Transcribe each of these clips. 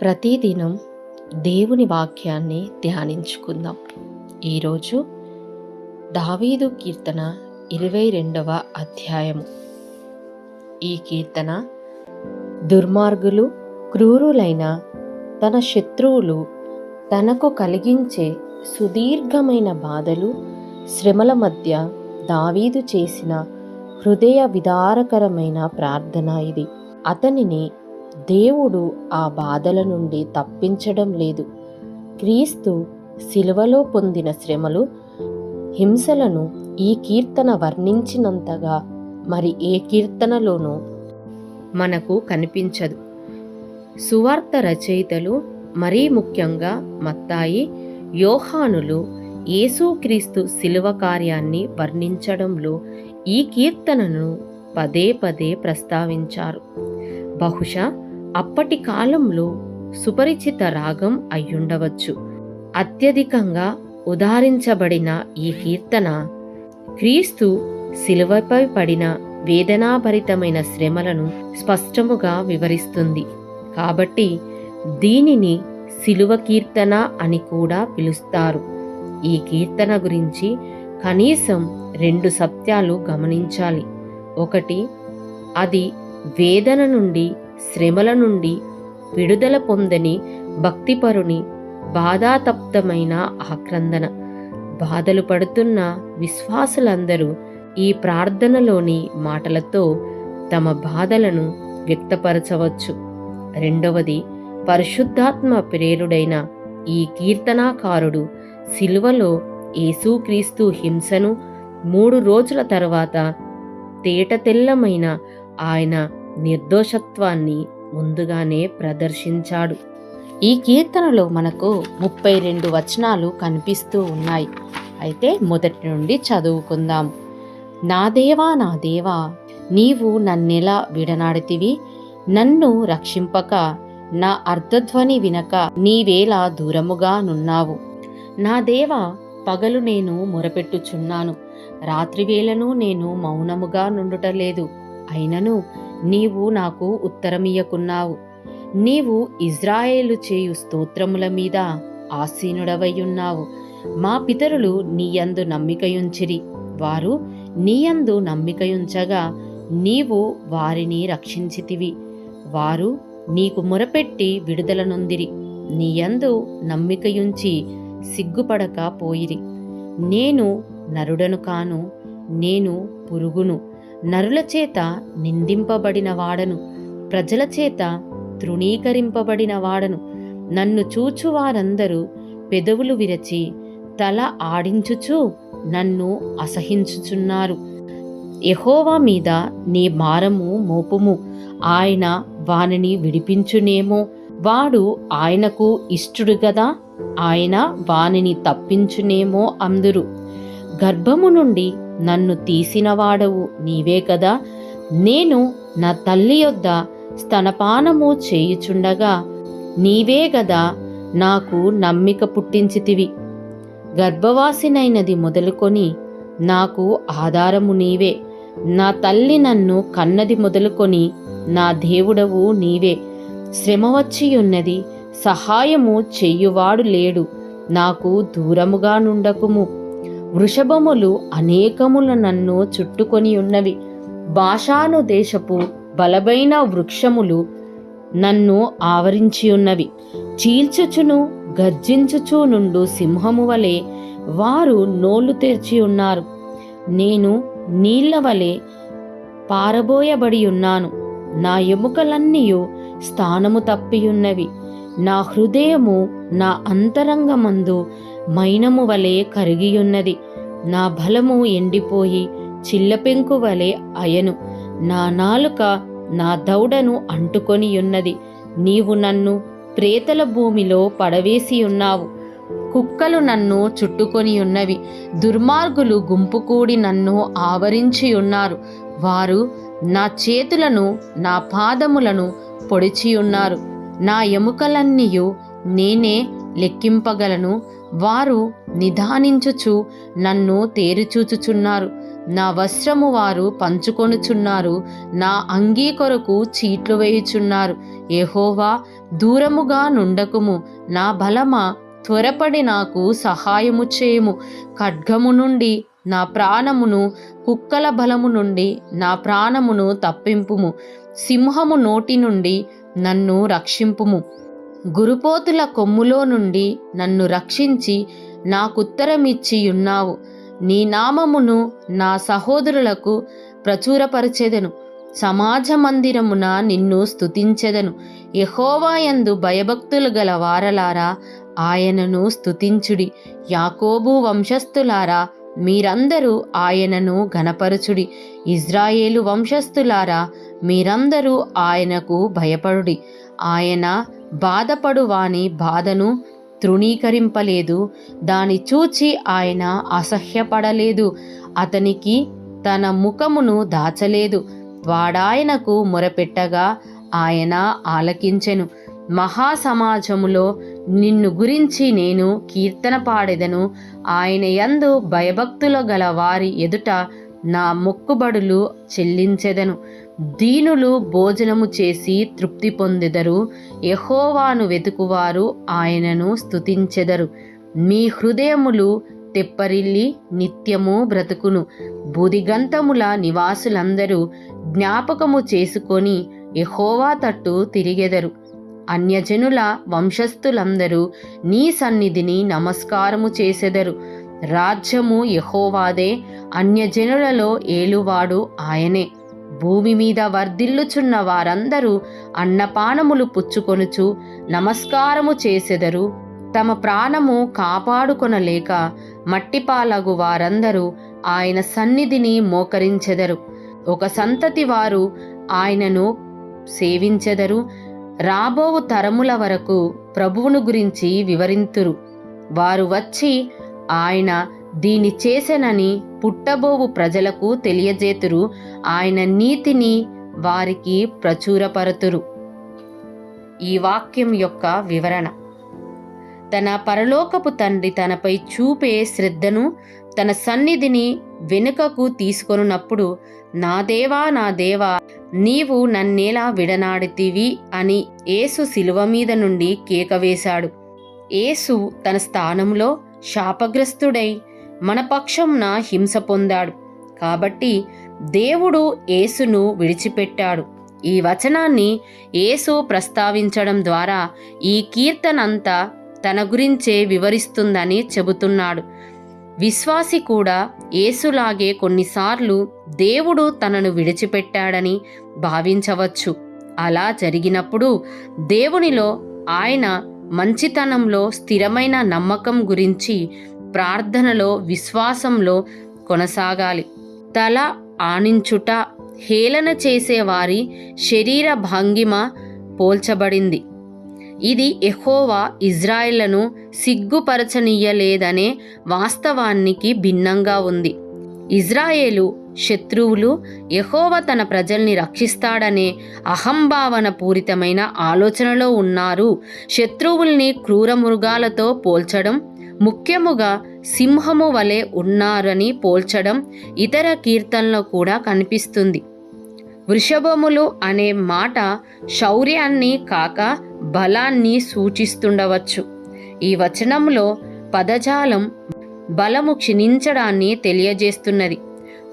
ప్రతిదినం దేవుని వాక్యాన్ని ధ్యానించుకుందాం. ఈరోజు దావీదు కీర్తన ఇరవై రెండవ అధ్యాయము. ఈ కీర్తన దుర్మార్గులు క్రూరులైన తన శత్రువులు తనకు కలిగించే సుదీర్ఘమైన బాధలు శ్రమల మధ్య దావీదు చేసిన హృదయ విదారకరమైన ప్రార్థన ఇది. అతనిని దేవుడు ఆ బాధల నుండి తప్పించడం లేదు. క్రీస్తు శిలువలో పొందిన శ్రమలు హింసలను ఈ కీర్తన వర్ణించినంతగా మరి ఏ కీర్తనలోనూ మనకు కనిపించదు. సువార్త రచయితలు మరీ ముఖ్యంగా మత్తాయి యోహానులు యేసుక్రీస్తు శిలువ కార్యాన్ని వర్ణించడంలో ఈ కీర్తనను పదే పదే ప్రస్తావించారు. బహుశా అప్పటి కాలంలో సుపరిచిత రాగం అయ్యుండవచ్చు. అత్యధికంగా ఉదారించబడిన ఈ కీర్తన క్రీస్తు శిలువపై పడిన వేదనాభరితమైన శ్రమలను స్పష్టముగా వివరిస్తుంది. కాబట్టి దీనిని శిలువ కీర్తన అని కూడా పిలుస్తారు. ఈ కీర్తన గురించి కనీసం రెండు సత్యాలు గమనించాలి. ఒకటి అది వేదన నుండి శ్రమల నుండి విడుదల పొందని భక్తిపరుని బాధాతప్తమైన ఆక్రందన. బాధలు పడుతున్న విశ్వాసులందరూ ఈ ప్రార్థనలోని మాటలతో తమ బాధలను వ్యక్తపరచవచ్చు. రెండవది పరిశుద్ధాత్మ ప్రేరుడైన ఈ కీర్తనాకారుడు శిలువలో యేసుక్రీస్తు హింసను మూడు రోజుల తర్వాత తేటతెల్లమైన ఆయన నిర్దోషత్వాన్ని ముందుగానే ప్రదర్శించాడు. ఈ కీర్తనలో మనకు ముప్పై రెండు వచనాలు కనిపిస్తూ ఉన్నాయి. అయితే మొదటి నుండి చదువుకుందాం. నా దేవా నా దేవా నీవు నన్నెలా విడనాడితివి? నన్ను రక్షింపక నా అర్ధధ్వని వినక నీవేలా దూరముగా నున్నావు. నా దేవ పగలు నేను మొరపెట్టుచున్నాను. రాత్రివేళను నేను మౌనముగా నుండుటలేదు. అయినను నీవు నాకు ఉత్తరమియకున్నావు నీవు ఇజ్రాయేలు చేయు స్తోత్రముల మీద ఆసీనుడవయ్యున్నావు. మా పితరులు నీయందు నమ్మికయుంచిరి. వారు నీయందు నమ్మికయుంచగా నీవు వారిని రక్షించితివి. వారు నీకు మొరపెట్టి విడుదల నొందిరి నీయందు నమ్మికయుంచి సిగ్గుపడక పోయిరి. నేను నరుడను కాను నేను పురుగును. నరుల చేత నిందింపబడిన వాడను ప్రజల చేత తృణీకరింపబడిన వాడను నన్ను చూచు వారందరూ పెదవులు విరచి తల ఆడించుచు నన్ను అసహించుచున్నారు. ఎహోవా మీద నీ భారము మోపుము. ఆయన వానిని విడిపించునేమో. వాడు ఆయనకు ఇష్టడు గదా. ఆయన వానిని తప్పించునేమో అందురు. గర్భము నుండి నన్ను తీసినవాడవు నీవే కదా. నేను నా తల్లి యొద్ద స్తనపానము చేయుచుండగా నీవే గదా నాకు నమ్మిక పుట్టించితివి. గర్భవాసినైనది మొదలుకొని నాకు ఆధారము నీవే. నా తల్లి నన్ను కన్నది మొదలుకొని నా దేవుడవు నీవే. శ్రమ వచ్చియున్నది సహాయము చెయ్యువాడు లేడు. నాకు దూరముగా నుండకుము. వృషభములు అనేకములు నన్ను చుట్టుకొని ఉన్నవి. భాషాను దేశపు బలమైన వృక్షములు నన్ను ఆవరించి ఉన్నవి. చీల్చుచును గర్జించుచు నుండు సింహము వలె వారు నోళ్ళు తెరిచి ఉన్నారు. నేను నీళ్ళ వలె పారబోయబడి ఉన్నాను. నా ఎముకలన్నీయు స్థానము తప్పియున్నవి. నా హృదయము నా అంతరంగమందు మైనము వలె కరిగియున్నది. నా బలము ఎండిపోయి చిల్లపెంకు వలె అయను. నా నాలుక నా దౌడను అంటుకొని ఉన్నది నీవు నన్ను ప్రేతల భూమిలో పడవేసి ఉన్నావు కుక్కలు నన్ను చుట్టుకొని ఉన్నవి దుర్మార్గులు గుంపుకూడి నన్ను ఆవరించి ఉన్నారు వారు నా చేతులను నా పాదములను పొడిచి ఉన్నారు నా ఎముకలన్నీయు నేనే లెక్కింపగలను. వారు నిధానించుచు నన్ను తేరిచూచుచున్నారు. నా వస్త్రము వారు పంచుకొనుచున్నారు. నా అంగీ కొరకు చీట్లు వేయుచున్నారు. ఏహోవా దూరముగా నుండకుము. నా బలమా త్వరపడి నాకు సహాయము చేయుము. ఖడ్గము నుండి నా ప్రాణమును కుక్కల బలము నుండి నా ప్రాణమును తప్పింపుము. సింహము నోటి నుండి నన్ను రక్షింపుము. గురుపోతుల కొమ్ములో నుండి నన్ను రక్షించి నాకుత్తరమిచ్చియున్నావు. నీ నామమును నా సహోదరులకు ప్రచురపరచెదను. సమాజ మందిరమున నిన్ను స్థుతించెదను యహోవాయందు భయభక్తులు గల వారలారా ఆయనను స్తుతించుడి. యాకోబు వంశస్థులారా మీరందరూ ఆయనను ఘనపరచుడి. ఇజ్రాయేలు వంశస్థులారా మీరందరూ ఆయనకు భయపడుడి. ఆయన బాధపడు వాని బాధను తృణీకరింపలేదు. దాని చూచి ఆయన అసహ్యపడలేదు. అతనికి తన ముఖమును దాచలేదు. వాడాయనకు మొరపెట్టగా ఆయన ఆలకించెను. మహాసమాజములో నిన్ను గురించి నేను కీర్తన పాడెదను. ఆయన యందు భయభక్తుల గల వారి ఎదుట నా మొక్కుబడులు చెల్లించెదను. దీనులు భోజనము చేసి తృప్తి పొందెదరు. యహోవాను వెతుకువారు ఆయనను స్తుతించెదరు. మీ హృదయములు తెప్పరిల్లి నిత్యము బ్రతుకును. బుదిగంతముల నివాసులందరూ జ్ఞాపకము చేసుకొని యహోవా తట్టు తిరిగెదరు. అన్యజనుల వంశస్థులందరూ నీ సన్నిధిని నమస్కారము చేసెదరు. రాజ్యము యహోవాదే అన్యజనులలో ఏలువాడు ఆయనే. భూమి మీద వర్ధిల్లుచున్న వారందరూ అన్నపానములు పుచ్చుకొనుచు నమస్కారము చేసెదరు. తమ ప్రాణము కాపాడుకొనలేక మట్టిపాలగు వారందరూ ఆయన సన్నిధిని మోకరించెదరు. ఒక సంతతి వారు ఆయనను సేవించెదరు. రాబోవు తరముల వరకు ప్రభువును గురించి వివరింతురు. వారు వచ్చి ఆయన దీని చేసెనని పుట్టబోవు ప్రజలకు తెలియజేతురు. ఆయన నీతిని వారికి ప్రచురపరతురు. ఈ వాక్యం యొక్క వివరణ. తన పరలోకపు తండ్రి తనపై చూపే శ్రద్ధను తన సన్నిధిని వెనుకకు తీసుకొనున్నప్పుడు నా దేవా నా దేవా నీవు నన్నేలా విడనాడితివి అని యేసు శిలువ మీద నుండి కేక వేశాడు. యేసు తన స్థానంలో శాపగ్రస్తుడై మన పక్షంన హింస పొందాడు. కాబట్టి దేవుడు యేసును విడిచిపెట్టాడు. ఈ వచనాన్ని యేసు ప్రస్తావించడం ద్వారా ఈ కీర్తనంతా తన గురించే వివరిస్తుందని చెబుతున్నాడు. విశ్వాసి కూడా యేసులాగే కొన్నిసార్లు దేవుడు తనను విడిచిపెట్టాడని భావించవచ్చు. అలా జరిగినప్పుడు దేవునిలో ఆయన మంచితనంలో స్థిరమైన నమ్మకం గురించి ప్రార్థనలో విశ్వాసంలో కొనసాగాలి. తల ఆనించుట హేళన చేసేవారి శరీర భంగిమ పోల్చబడింది. ఇది ఎహోవా ఇజ్రాయిళ్ళను సిగ్గుపరచనీయలేదనే వాస్తవానికి భిన్నంగా ఉంది. ఇజ్రాయేలు శత్రువులు యహోవ తన ప్రజల్ని రక్షిస్తాడనే అహంభావన పూరితమైన ఆలోచనలో ఉన్నారు. శత్రువుల్ని క్రూర మృగాలతో పోల్చడం ముఖ్యముగా సింహము వలె ఉన్నారని పోల్చడం ఇతర కీర్తనలో కూడా కనిపిస్తుంది. వృషభములు అనే మాట శౌర్యాన్ని కాక బలాన్ని సూచిస్తుండవచ్చు. ఈ వచనంలో పదజాలం బలము క్షీణించడాన్ని తెలియజేస్తున్నది.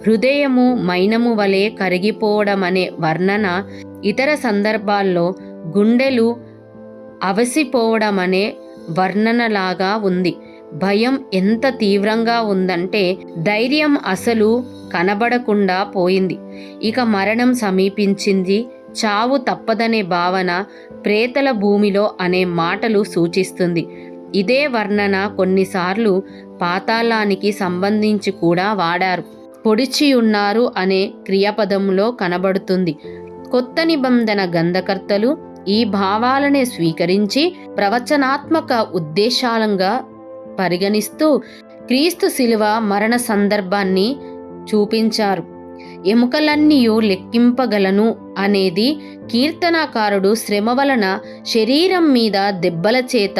హృదయము మైనము వలె కరిగిపోవడం అనే వర్ణన ఇతర సందర్భాల్లో గుండెలు అవసిపోవడం అనే వర్ణనలాగా ఉంది. భయం ఎంత తీవ్రంగా ఉందంటే ధైర్యం అసలు కనబడకుండా పోయింది. ఇక మరణం సమీపించింది చావు తప్పదనే భావన ప్రేతల భూమిలో అనే మాటలు సూచిస్తుంది. ఇదే వర్ణన కొన్నిసార్లు పాతాళానికి సంబంధించి కూడా వాడారు. పొడిచి ఉన్నారు అనే క్రియాపదంలో కనబడుతుంది. కొత్త నిబంధన గంధకర్తలు ఈ భావాలనే స్వీకరించి ప్రవచనాత్మక ఉద్దేశాలంగా పరిగణిస్తూ క్రీస్తు శిలువ మరణ సందర్భాన్ని చూపించారు. ఎముకలన్నీయు లెక్కింపగలను అనేది కీర్తనాకారుడు శ్రమ వలన శరీరం మీద దెబ్బల చేత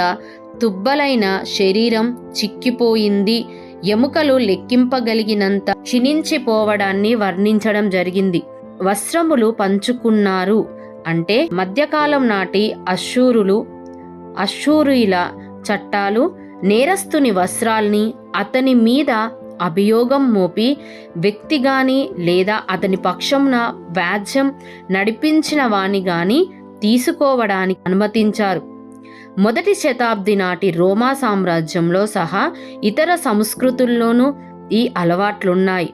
తుబ్బలైన శరీరం చిక్కిపోయింది. ఎముకలు లెక్కింపగలిగినంత క్షీణించిపోవడాన్ని వర్ణించడం జరిగింది. వస్త్రములు పంచుకున్నారు అంటే మధ్యకాలం నాటి అశ్షూరులు అశ్షూరుల చట్టాలు నేరస్తుని వస్త్రాల్ని అతని మీద అభియోగం మోపి వ్యక్తి గాని లేదా అతని పక్షంన వ్యాజ్యం నడిపించిన వాని గాని తీసుకోవడానికి అనుమతించారు. మొదటి శతాబ్ది నాటి రోమా సామ్రాజ్యంలో సహా ఇతర సంస్కృతుల్లోనూ ఈ అలవాట్లున్నాయి.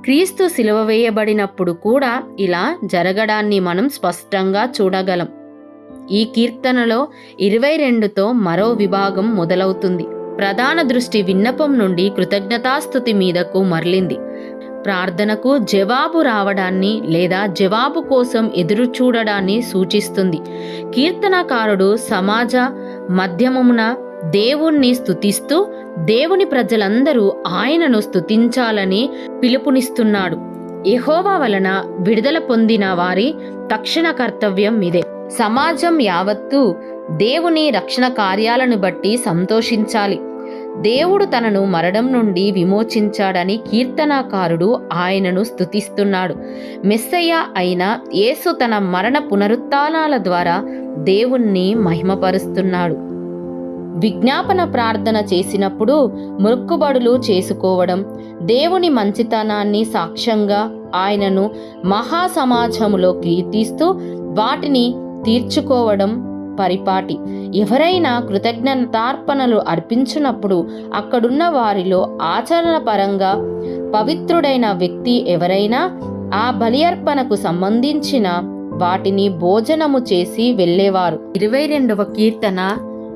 క్రీస్తు సిలువ వేయబడినప్పుడు కూడా ఇలా జరగడాన్ని మనం స్పష్టంగా చూడగలం. ఈ కీర్తనలో ఇరవై రెండుతో మరో విభాగం మొదలవుతుంది. ప్రధాన దృష్టి విన్నపం నుండి కృతజ్ఞతాస్థుతి మీదకు మరలింది. ప్రార్థనకు జవాబు రావడాన్ని లేదా జవాబు కోసం ఎదురు చూడడాన్ని సూచిస్తుంది. కీర్తనకారుడు సమాజ మధ్యమమున దేవుణ్ణి స్థుతిస్తూ దేవుని ప్రజలందరూ ఆయనను స్థుతించాలని పిలుపునిస్తున్నాడు. ఎహోవా వలన విడుదల పొందిన వారి తక్షణ కర్తవ్యం ఇదే. సమాజం యావత్తు దేవుని రక్షణ కార్యాలను బట్టి సంతోషించాలి. దేవుడు తనను మరణం నుండి విమోచించాడని కీర్తనాకారుడు ఆయనను స్థుతిస్తున్నాడు మెస్సయ్య అయిన యేసు తన మరణ పునరుత్థానాల ద్వారా దేవుణ్ణి మహిమపరుస్తున్నాడు. విజ్ఞాపన ప్రార్థన చేసినప్పుడు మొక్కుబడులు చేసుకోవడం దేవుని మంచితనాన్ని సాక్ష్యంగా ఆయనను మహాసమాజములో కీర్తిస్తూ వాటిని తీర్చుకోవడం పరిపాటి. ఎవరైనా కృతజ్ఞతార్పణలు అర్పించినప్పుడు అక్కడున్న వారిలో ఆచరణపరంగా పవిత్రుడైన వ్యక్తి ఎవరైనా ఆ బలి అర్పణకు సంబంధించిన వాటిని భోజనము చేసి వెళ్ళేవారు. ఇరవై రెండవ కీర్తన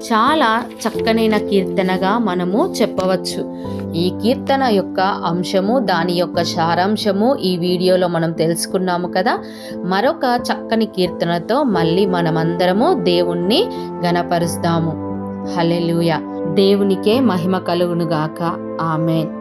చాలా చక్కనైన కీర్తనగా మనము చెప్పవచ్చు. ఈ కీర్తన యొక్క అంశము దాని యొక్క సారాంశము ఈ వీడియోలో మనం తెలుసుకున్నాము కదా. మరొక చక్కని కీర్తనతో మళ్ళీ మనమందరము దేవుణ్ణి గణపరుస్తాము హలెలుయ దేవునికే మహిమ కలుగునుగాక. ఆమెన్.